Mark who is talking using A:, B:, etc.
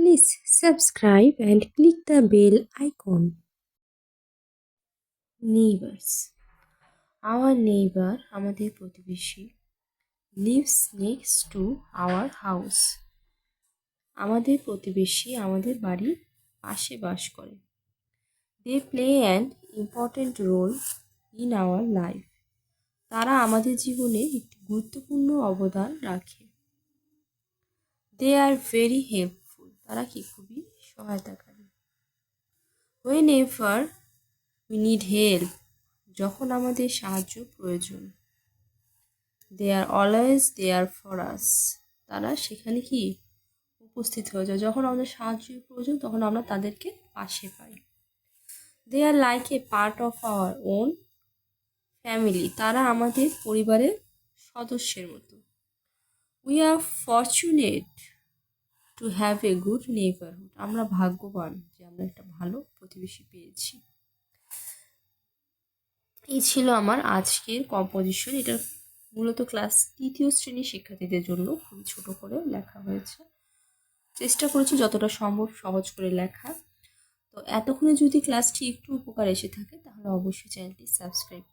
A: Please subscribe and click the bell icon. Neighbors. Our neighbor, আমাদের প্রতিবেশী, lives next to our house. আমাদের প্রতিবেশী আমাদের বাড়ির পাশে বাস করে। They play an important role in our life তারা আমাদের জীবনে একটি গুরুত্বপূর্ণ অবদান রাখে। দে আর ভেরি হেল্পফুল তারা কি খুবই সহায়তাকারী। Whenever we need help যখন আমাদের সাহায্য প্রয়োজন দে are always they R for us তারা সেখানে কি উপস্থিত হয়ে যায়? যখন আমাদের সাহায্যের প্রয়োজন, তখন আমরা তাদেরকে পাশে পাই। They are like a part of our own family তারা আমাদের পরিবারের সদস্যের মতো। We are fortunate to have a good neighbourhood আমরা ভাগ্যবান যে আমরা একটা ভালো প্রতিবেশী পেয়েছি। এই ছিল আমার আজকের কম্পোজিশন এটা মূলত ক্লাস তৃতীয় শ্রেণির শিক্ষার্থীদের জন্য খুবই ছোট করে লেখা হয়েছে। চেষ্টা করেছি যতটা সম্ভব সহজ করে লেখা। তো এতক্ষণে যদি ক্লাসটি একটু উপকার এসে থাকে, তাহলে অবশ্যই চ্যানেলটি সাবস্ক্রাইব